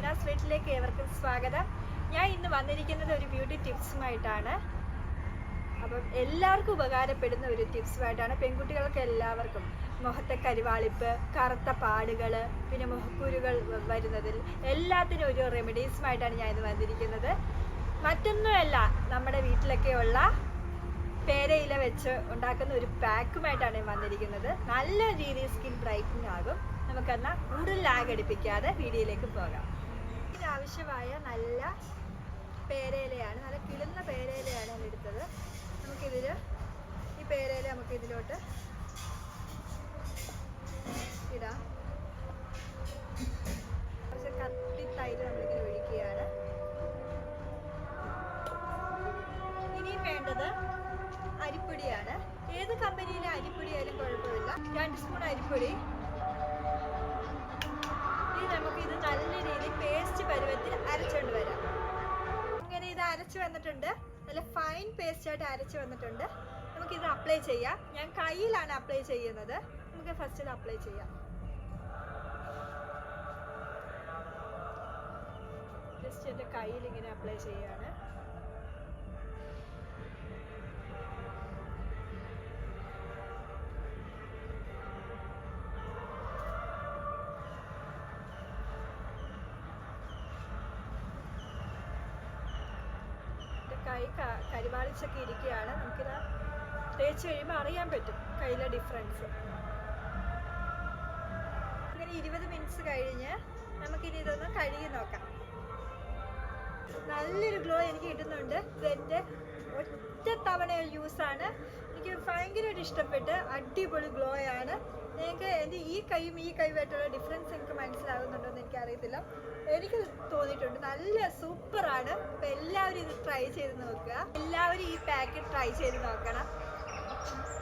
വീണാസ് സ്വീറ്റിലേക്ക് ഏവർക്കും സ്വാഗതം. ഞാൻ ഇന്ന് വന്നിരിക്കുന്നത് ഒരു ബ്യൂട്ടി ടിപ്സുമായിട്ടാണ്. അപ്പം എല്ലാവർക്കും ഉപകാരപ്പെടുന്ന ഒരു ടിപ്സുമായിട്ടാണ് പെൺകുട്ടികൾക്ക് എല്ലാവർക്കും. മുഖത്തെ കരിവാളിപ്പ് കറുത്ത പാടുകൾ പിന്നെ മുഖക്കുരുകൾ വരുന്നതിൽ എല്ലാത്തിനും ഒരു റെമഡീസുമായിട്ടാണ് ഞാൻ ഇന്ന് വന്നിരിക്കുന്നത്. മറ്റൊന്നുമല്ല നമ്മുടെ വീട്ടിലൊക്കെയുള്ള പേരയില വെച്ച് ഉണ്ടാക്കുന്ന ഒരു പാക്കുമായിട്ടാണ് വന്നിരിക്കുന്നത്. നല്ല രീതിയിൽ സ്കിൻ ബ്രൈറ്റനിങ് ആകും നമുക്കെന്നാൽ കൂടുതൽ ലാഗ് അടിപ്പിക്കാതെ വീഡിയോയിലേക്ക് പോകാം. ഇതിനാവശ്യമായ നല്ല പേരയിലയാണ് നല്ല കിളുന്ന പേരയിലയാണ് ഞാൻ എടുത്തത്. നമുക്കിതിൽ ഈ പേരയില നമുക്ക് ഇതിലോട്ട് ഇടാം. കുറച്ച് കത്തി തൈര് നമ്മളിതിൽ ഒഴിക്കുകയാണ്. ഇനിയും വേണ്ടത് അരിപ്പൊടിയാണ്. ഏത് കമ്പനിയിലെ അരിപ്പൊടിയായാലും കുഴപ്പമില്ല. രണ്ട് സ്പൂൺ അരിപ്പൊടി. ഇനി ഇത് നല്ല രീതിയിൽ പേസ്റ്റ് പരുവത്തിൽ അരച്ചുകൊണ്ട് വരാം. ഇങ്ങനെ ഇത് അരച്ചു വന്നിട്ടുണ്ട്. നല്ല ഫൈൻ പേസ്റ്റ് ആയിട്ട് അരച്ചു വന്നിട്ടുണ്ട്. നമുക്ക് ഇത് അപ്ലൈ ചെയ്യാം. ഞാൻ കയ്യിലാണ് അപ്ലൈ ചെയ്യുന്നത്. നമുക്ക് ഫസ്റ്റ് ഇത് അപ്ലൈ ചെയ്യാം. ജസ്റ്റ് എന്റെ കയ്യിൽ ഇങ്ങനെ അപ്ലൈ ചെയ്യാണ് കൈ ക- കരിവാളിച്ചൊക്കെ ഇരിക്കുകയാണ്. നമുക്കിത് തേച്ച് കഴിയുമ്പോൾ അറിയാൻ പറ്റും കയ്യിലെ ഡിഫറൻസ് ഇങ്ങനെ ഇരുപത് മിനിറ്റ്സ് കഴിഞ്ഞ് നമുക്കിനി ഇതൊന്ന് കഴുകി നോക്കാം. നല്ലൊരു ഗ്ലോ എനിക്ക് കിട്ടുന്നുണ്ട്. ഇതെന്റെ ഒറ്റ തവണ യൂസാണ് എനിക്ക് ഭയങ്കരമായിട്ട് ഇഷ്ടപ്പെട്ട് അടിപൊളി ഗ്ലോ ആണ്. നിങ്ങൾക്ക് എന്റെ ഈ കൈയും ഈ കൈയുമായിട്ടുള്ള ഡിഫറൻസ് എനിക്ക് അറിയത്തില്ല എനിക്ക് തോന്നിയിട്ടുണ്ട്. നല്ല സൂപ്പറാണ്. അപ്പം എല്ലാവരും ഇത് ട്രൈ ചെയ്ത് നോക്കുക. എല്ലാവരും ഈ പാക്ക് ട്രൈ ചെയ്ത് നോക്കണം.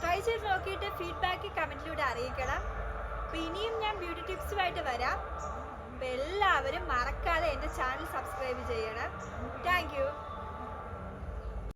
ട്രൈ ചെയ്ത് നോക്കിയിട്ട് ഫീഡ്ബാക്ക് കമന്റിലൂടെ അറിയിക്കണം. അപ്പം ഇനിയും ഞാൻ ബ്യൂട്ടി ടിപ്സുമായിട്ട് വരാം. അപ്പം എല്ലാവരും മറക്കാതെ എന്റെ ചാനൽ സബ്സ്ക്രൈബ് ചെയ്യണം. താങ്ക്